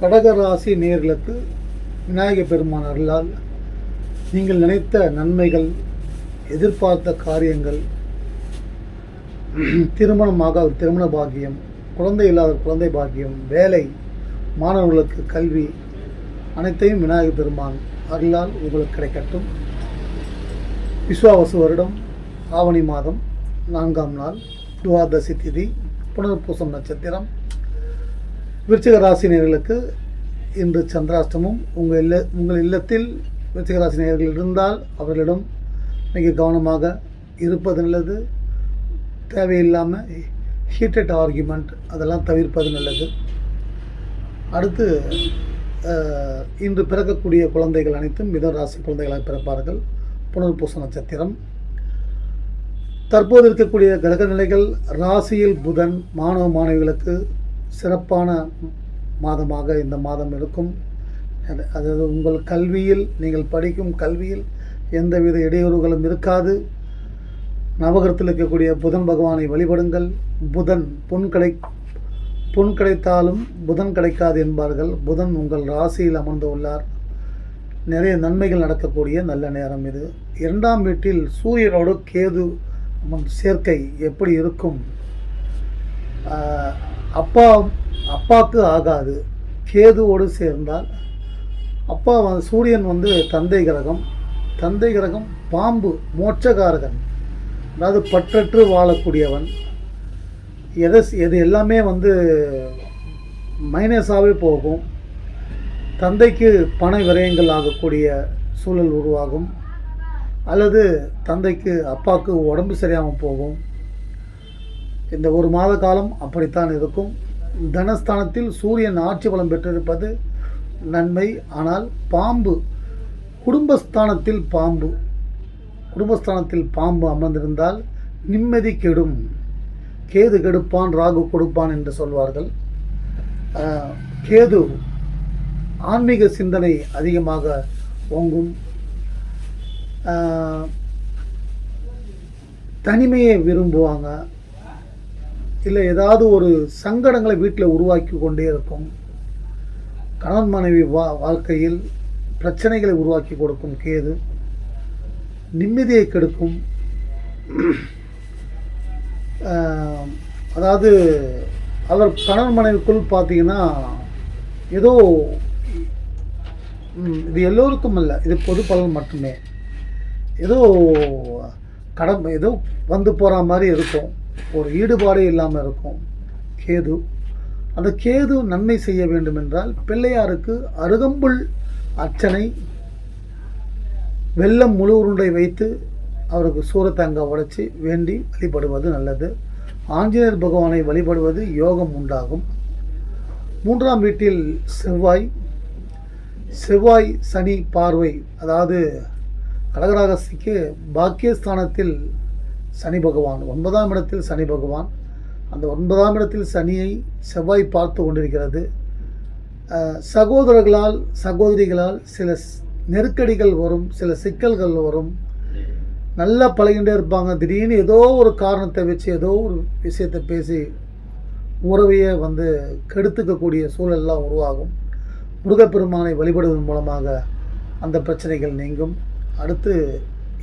கடகராசி நேர்களுக்கு விநாயகப் பெருமான் அருளால் நீங்கள் நினைத்த நன்மைகள் எதிர்பார்த்த காரியங்கள் திருமணமாக திருமண பாக்கியம் குழந்தை இல்லாத குழந்தை பாக்கியம் வேலை மாணவர்களுக்கு கல்வி அனைத்தையும் விநாயகப் பெருமான் அருளால் உங்களுக்கு கிடைக்கட்டும். விஸ்வாவசு வருடம் ஆவணி மாதம் நான்காம் நாள் துவாதசி திதி புனர்பூசம் நட்சத்திரம் விருச்சிக ராசினியர்களுக்கு இன்று சந்திராஷ்டமம். உங்கள் இல்ல உங்கள் இல்லத்தில் விருச்சிக ராசினியர்கள் இருந்தால் அவர்களிடம் மிக கவனமாக இருப்பது நல்லது. தேவையில்லாமல் ஹீட்டட் ஆர்கியூமெண்ட் அதெல்லாம் தவிர்ப்பது நல்லது. அடுத்து இன்று பிறக்கக்கூடிய குழந்தைகள் அனைத்தும் மிதன் ராசி குழந்தைகளாக பிறப்பார்கள். புனர்பூச நட்சத்திரம். தற்போது இருக்கக்கூடிய கிரக நிலைகள் ராசியில் புதன் மாணவ மாணவிகளுக்கு சிறப்பான மாதமாக இந்த மாதம் இருக்கும் அதாவது உங்கள் கல்வியில் நீங்கள் படிக்கும் கல்வியில் எந்தவித இடையூறுகளும் இருக்காது. நவகரத்தில் இருக்கக்கூடிய புதன் பகவானை வழிபடுங்கள். புதன் பொன் கிடை பொன் கிடைத்தாலும் புதன் கிடைக்காது என்பார்கள். புதன் உங்கள் ராசியில் அமர்ந்து உள்ளார் நிறைய நன்மைகள் நடக்கக்கூடிய நல்ல நேரம் இது. இரண்டாம் வீட்டில் சூரியனோடு கேது சேர்க்கை எப்படி இருக்கும்? அப்பா அப்பாவுக்கு ஆகாது. கேதுவோடு சேர்ந்தால் அப்பா வந்து சூரியன் வந்து தந்தை கிரகம். தந்தை கிரகம் பாம்பு மோட்சகாரகன். அதாவது பற்றற்று வாழக்கூடியவன். எதை எது எல்லாமே வந்து மைனஸாகவே போகும். தந்தைக்கு பண விரயங்கள் ஆகக்கூடிய சூழல் உருவாகும். அல்லது தந்தைக்கு அப்பாவுக்கு உடம்பு சரியாமல் போகும். இந்த ஒரு மாத காலம் அப்படித்தான் இருக்கும். தனஸ்தானத்தில் சூரியன் ஆட்சி பலம் பெற்றிருப்பது நன்மை. ஆனால் பாம்பு குடும்பஸ்தானத்தில் பாம்பு குடும்பஸ்தானத்தில் பாம்பு அமர்ந்திருந்தால் நிம்மதி கெடும். கேது கெடுப்பான் ராகு கொடுப்பான் என்று சொல்வார்கள். கேது ஆன்மீக சிந்தனை அதிகமாக ஓங்கும். தனிமையை விரும்புவாங்க. இல்லை ஏதாவது ஒரு சங்கடங்களை வீட்டில் உருவாக்கி கொண்டே இருக்கும். கணவன் மனைவி வா வாழ்க்கையில் பிரச்சனைகளை உருவாக்கி கொடுக்கும் கேது. நிம்மதியை கெடுக்கும். அதாவது அவர் கணவன் மனைவிக்குள் பார்த்தீங்கன்னா ஏதோ இது எல்லோருக்கும் அல்ல. இது பொது பலன் மட்டுமே. ஏதோ கடம் ஏதோ வந்து போகிற மாதிரி இருக்கும். ஒரு ஈடுபாடே இல்லாமல் இருக்கும். கேது. அந்த கேது நன்மை செய்ய வேண்டும் என்றால் பிள்ளையாருக்கு அருகம்புல் அர்ச்சனை வெள்ளம் முழு உருண்டை வைத்து அவருக்கு சூரத்தங்க உடைச்சி வேண்டி வழிபடுவது நல்லது. ஆஞ்சநேயர் பகவானை வழிபடுவது யோகம் உண்டாகும். மூன்றாம் வீட்டில் செவ்வாய். செவ்வாய் சனி பார்வை அதாவது கடகராகசிக்கு பாக்கியஸ்தானத்தில் சனி பகவான் ஒன்பதாம் இடத்தில் சனி பகவான். அந்த ஒன்பதாம் இடத்தில் சனியை செவ்வாய் பார்த்து கொண்டிருக்கிறது. சகோதரர்களால் சகோதரிகளால் சில நெருக்கடிகள் வரும் சில சிக்கல்கள் வரும். நல்லா பழகிட்டே இருப்பாங்க. திடீர்னு ஏதோ ஒரு காரணத்தை வச்சு ஏதோ ஒரு விஷயத்தை பேசி உறவையை வந்து கெடுத்துக்கக்கூடிய சூழல்லாம் உருவாகும். முருகப்பெருமானை வழிபடுவதன் மூலமாக அந்த பிரச்சனைகள் நீங்கும். அடுத்து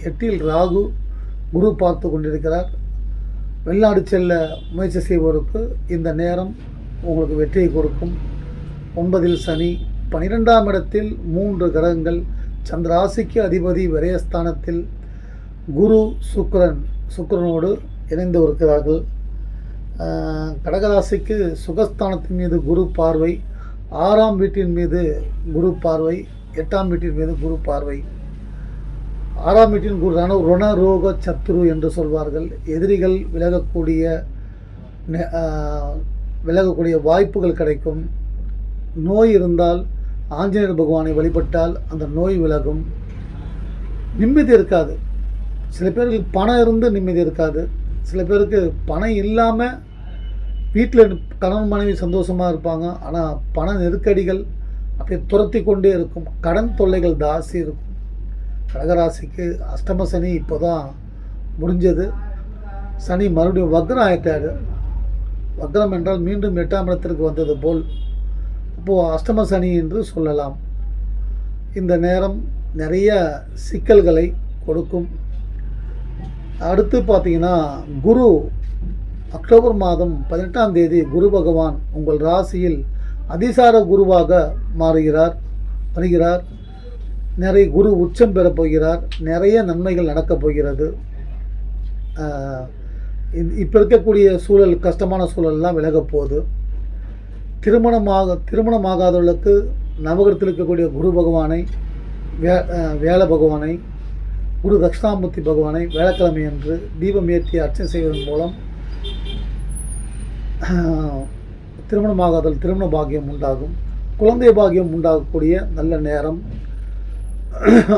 எட்டில் ராகு குரு பார்த்து கொண்டிருக்கிறார். வெளிநாடு செல்ல முயற்சி செய்வோருக்கு இந்த நேரம் உங்களுக்கு வெற்றியை கொடுக்கும். ஒன்பதில் சனி பனிரெண்டாம் இடத்தில் மூன்று கிரகங்கள் சந்திராசிக்கு அதிபதி விரயஸ்தானத்தில் குரு சுக்கரன் சுக்கரனோடு இணைந்து இருக்கிறார்கள். கடகராசிக்கு சுகஸ்தானத்தின் மீது குரு பார்வை ஆறாம் வீட்டின் மீது குரு பார்வை எட்டாம் வீட்டின் மீது குரு பார்வை. ஆறாம் வீட்டின் குரு ருணரோக சத்துரு என்று சொல்வார்கள். எதிரிகள் விலகக்கூடிய நெ- விலகக்கூடிய வாய்ப்புகள் கிடைக்கும். நோய் இருந்தால் ஆஞ்சநேயர் பகவானை வழிபட்டால் அந்த நோய் விலகும். நிம்மதி இருக்காது. சில பேருக்கு பணம் இருந்து நிம்மதி இருக்காது. சில பேருக்கு பணம் இல்லாமல் வீட்டில் கணவன் மனைவி சந்தோஷமாக இருப்பாங்க. ஆனால் பண நெருக்கடிகள் அப்படியே துரத்தி கொண்டே இருக்கும். கடன் தொல்லைகள் தாசி இருக்கும். கடகராசிக்கு அஷ்டம சனி இப்போ தான் முடிஞ்சது. சனி மறுபடியும் வக்ரம் ஆயிட்டாரு வக்ரம் என்றால் மீண்டும் எட்டாம் இடத்திற்கு வந்தது போல். அப்போது அஷ்டம சனி என்று சொல்லலாம். இந்த நேரம் நிறைய சிக்கல்களை கொடுக்கும். அடுத்து பார்த்தீங்கன்னா குரு அக்டோபர் மாதம் பதினெட்டாம் தேதி குரு பகவான் உங்கள் ராசியில் அதிசார குருவாக மாறுகிறார் வருகிறார். நிறைய குரு உச்சம் பெறப் போகிறார். நிறைய நன்மைகள் நடக்கப் போகிறது. இப்போ இருக்கக்கூடிய சூழல் கஷ்டமான சூழல்லாம் விலகப் போகுது. திருமணமாக திருமணமாகாதவர்களுக்கு நவகரத்தில் இருக்கக்கூடிய குரு பகவானை வே வேலை வேல பகவானை குரு தட்சிணாமூர்த்தி பகவானை வேளக்கிழமை அன்று தீபம் ஏற்றி அர்ச்சனை செய்வதன் மூலம் திருமணமாகாதல் திருமண பாக்கியம் உண்டாகும். குழந்தை பாக்கியம் உண்டாகக்கூடிய நல்ல நேரம்.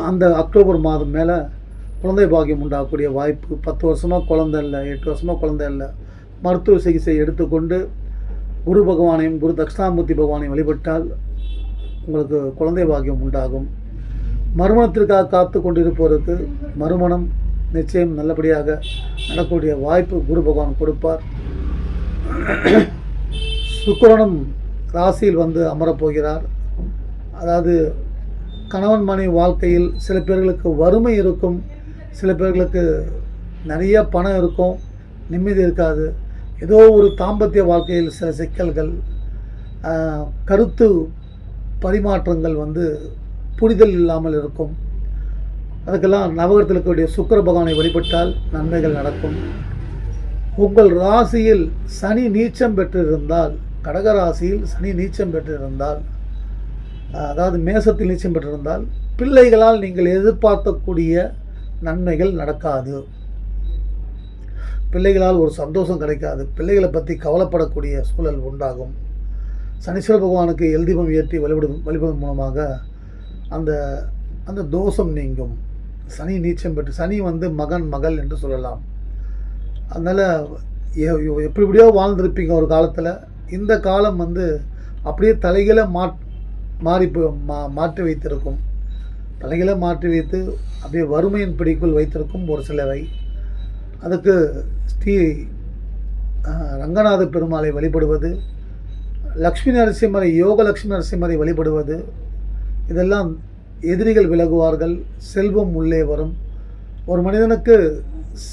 அந்த அக்டோபர் மாதம் மேலே குழந்தை பாக்கியம் உண்டாகக்கூடிய வாய்ப்பு பத்து வருஷமாக குழந்தை இல்லை எட்டு வருஷமாக குழந்தை இல்லை மருத்துவ சிகிச்சை எடுத்துக்கொண்டு குரு பகவானையும் குரு தட்சிணாமூர்த்தி பகவானையும் வழிபட்டால் உங்களுக்கு குழந்தை பாக்கியம் உண்டாகும். மறுமணத்திற்காக காத்து கொண்டிருப்பவருக்கு மறுமணம் நிச்சயம் நல்லபடியாக நடக்கக்கூடிய வாய்ப்பு குரு பகவான் கொடுப்பார். சுக்கிரனும் ராசியில் வந்து அமரப்போகிறார் அதாவது கணவன் மனைவி வாழ்க்கையில் சில பேர்களுக்கு வறுமை இருக்கும் சில பேர்களுக்கு நிறைய பணம் இருக்கும் நிம்மதி இருக்காது. ஏதோ ஒரு தாம்பத்திய வாழ்க்கையில் சில சிக்கல்கள் கருத்து பரிமாற்றங்கள் வந்து புரிதல் இல்லாமல் இருக்கும். அதுக்கெல்லாம் நவகரத்தில் இருக்கக்கூடிய சுக்கர பகவானை வழிபட்டால் நன்மைகள் நடக்கும். உங்கள் ராசியில் சனி நீச்சம் பெற்றிருந்தால் கடக ராசியில் சனி நீச்சம் பெற்றிருந்தால் அதாவது மேசத்தில் நீச்சம் பெற்றிருந்தால் பிள்ளைகளால் நீங்கள் எதிர்பார்க்கக்கூடிய நன்மைகள் நடக்காது. பிள்ளைகளால் ஒரு சந்தோஷம் கிடைக்காது. பிள்ளைகளை பற்றி கவலைப்படக்கூடிய சூழல் உண்டாகும். சனீஸ்வர பகவானுக்கு எல் ஏற்றி வழிபடும் வழிபடுவதன் மூலமாக அந்த அந்த தோஷம் நீங்கும். சனி நீச்சம் பெற்று சனி வந்து மகன் மகள் என்று சொல்லலாம். அதனால் எப்படி எப்படியோ வாழ்ந்திருப்பீங்க ஒரு காலத்தில். இந்த காலம் வந்து அப்படியே தலைகளை மாட் மாறி மா மாற்றி வைத்திருக்கும். தலைகளை மாற்றி வைத்து அப்படியே வறுமையின் பிடிக்குள் வைத்திருக்கும் ஒரு சிலரை. அதுக்கு ஸ்ரீ ரங்கநாத பெருமாளை வழிபடுவது லக்ஷ்மி நரசிம்மரை யோக லக்ஷ்மி நரசிம்மரை வழிபடுவது இதெல்லாம் எதிரிகள் விலகுவார்கள் செல்வம் உள்ளே வரும். ஒரு மனிதனுக்கு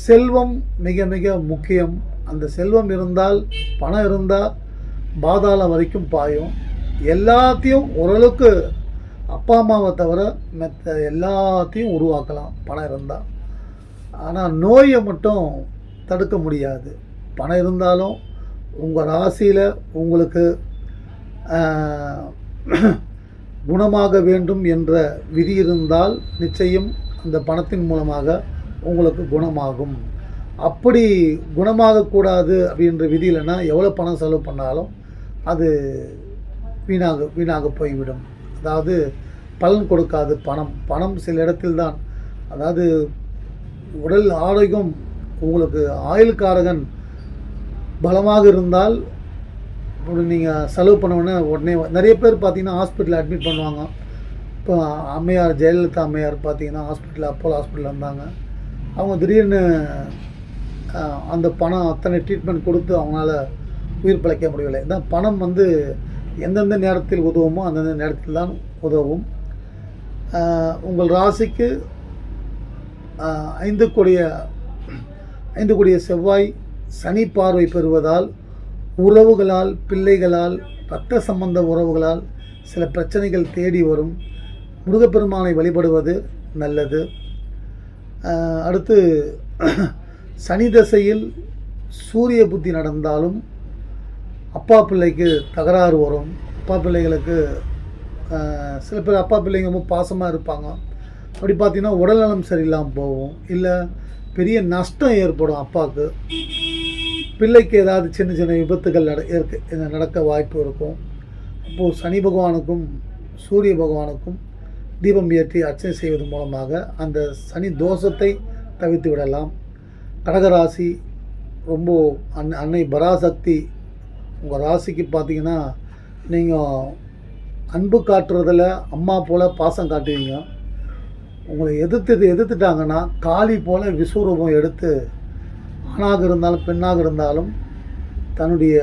செல்வம் மிக மிக முக்கியம். அந்த செல்வம் இருந்தால் பணம் இருந்தால் பாதாளம் வரைக்கும் பாயும். எல்லாத்தையும் ஓரளவுக்கு அப்பா அம்மாவை தவிர மெத்த எல்லாத்தையும் உருவாக்கலாம். பணம் இருந்தால் ஆனால் நோயை மட்டும் தடுக்க முடியாது. பணம் இருந்தாலும் உங்கள் ராசியில் உங்களுக்கு குணமாக வேண்டும் என்ற விதி இருந்தால் நிச்சயம் அந்த பணத்தின் மூலமாக உங்களுக்கு குணமாகும். அப்படி குணமாகக்கூடாது அப்படின்ற விதி இல்லைன்னா எவ்வளோ பணம் செலவு பண்ணாலும் அது வீணாக வீணாக போய்விடும். அதாவது பலன் கொடுக்காது பணம். பணம் சில இடத்தில் தான் அதாவது உடல் ஆரோக்கியம் உங்களுக்கு ஆயுள்காரகன் பலமாக இருந்தால் நீங்கள் செலவு பண்ண உடனே உடனே நிறைய பேர் பார்த்தீங்கன்னா ஹாஸ்பிட்டலில் அட்மிட் பண்ணுவாங்க. இப்போ அம்மையார் ஜெயலலிதா அம்மையார் பார்த்தீங்கன்னா ஹாஸ்பிட்டலில் அப்போலோ ஹாஸ்பிட்டலில் இருந்தாங்க. அவங்க திடீர்னு அந்த பணம் அத்தனை ட்ரீட்மெண்ட் கொடுத்து அவங்களால உயிர் பிழைக்க முடியவில்லை. இதான் பணம் வந்து எந்தெந்த நேரத்தில் உதவுமோ அந்தந்த நேரத்தில் தான் உதவும். உங்கள் ராசிக்கு ஐந்து கூடிய ஐந்து கூடிய செவ்வாய் சனி பார்வை பெறுவதால் உறவுகளால் பிள்ளைகளால் இரத்த சம்பந்த உறவுகளால் சில பிரச்சனைகள் தேடி வரும். முருகப்பெருமானை வழிபடுவது நல்லது. அடுத்து சனி தசையில் சூரிய புத்தி நடந்தாலும் அப்பா பிள்ளைக்கு தகராறு வரும். அப்பா பிள்ளைகளுக்கு சில பேர் அப்பா பிள்ளைங்க ரொம்ப பாசமாக இருப்பாங்க. அப்படி பார்த்தீங்கன்னா உடல்நலம் சரியில்லாமல் போகும். இல்லை பெரிய நஷ்டம் ஏற்படும் அப்பாவுக்கு பிள்ளைக்கு ஏதாவது சின்ன சின்ன விபத்துகள் நட இருக்க. நடக்க வாய்ப்பு இருக்கும். அப்போது சனி பகவானுக்கும் சூரிய பகவானுக்கும் தீபம் ஏற்றி அர்ச்சனை செய்வதன் மூலமாக அந்த சனி தோஷத்தை தவிர்த்து விடலாம். கடகராசி ரொம்ப அன் அன்னை பராசக்தி உங்கள் ராசிக்கு பார்த்தீங்கன்னா நீங்கள் அன்பு காட்டுறதில் அம்மா போல் பாசம் காட்டுவீங்க. உங்களை எதிர்த்து எதிர்த்துட்டாங்கன்னா காளி போல் விஸ்வரூபம் எடுத்து ஆணாக இருந்தாலும் பெண்ணாக இருந்தாலும் தன்னுடைய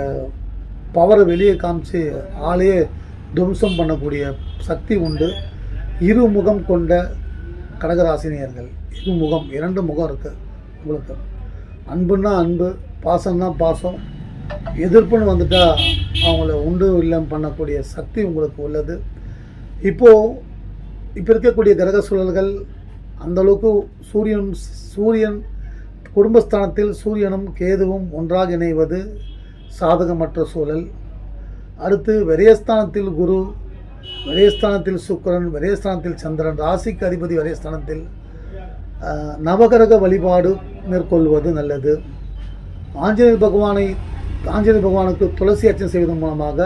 பவரை வெளியே காமிச்சு ஆளையே துவம்சம் பண்ணக்கூடிய சக்தி உண்டு. இருமுகம் கொண்ட கடகராசினியர்கள். இருமுகம் இரண்டு முகம் இருக்குது உங்களுக்கு. அன்புன்னா அன்பு பாசம்னா பாசம். எதிர்ப்புன்னு வந்துட்டால் அவங்கள உண்டு இல்லம் பண்ணக்கூடிய சக்தி உங்களுக்கு உள்ளது. இப்போது இப்போ இருக்கக்கூடிய கிரக சூழல்கள் அந்த அளவுக்கு சூரியன் சூரியன் குடும்பஸ்தானத்தில் சூரியனும் கேதுவும் ஒன்றாக இணைவது சாதகமற்ற சூழல். அடுத்து விரயஸ்தானத்தில் குரு விரயஸ்தானத்தில் சுக்கரன் விரயஸ்தானத்தில் சந்திரன் ராசிக்கு அதிபதி விரயஸ்தானத்தில் நவகரக வழிபாடு மேற்கொள்வது நல்லது. ஆஞ்சநேயர் பகவானை ஆஞ்சநேயர் பகவானுக்கு துளசி அர்ச்சனை செய்வதன் மூலமாக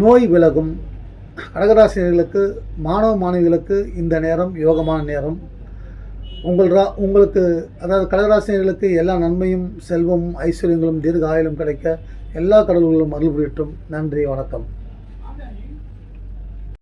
நோய் விலகும். கடகராசினர்களுக்கு மாணவ மாணவிகளுக்கு இந்த நேரம் யோகமான நேரம். உங்கள் ரா உங்களுக்கு அதாவது கடகராசினர்களுக்கு எல்லா நன்மையும் செல்வமும் ஐஸ்வர்யங்களும் தீர்க்க ஆயுளும் கிடைக்க எல்லா கடவுள்களும் அருள் புரியட்டும். நன்றி வணக்கம்.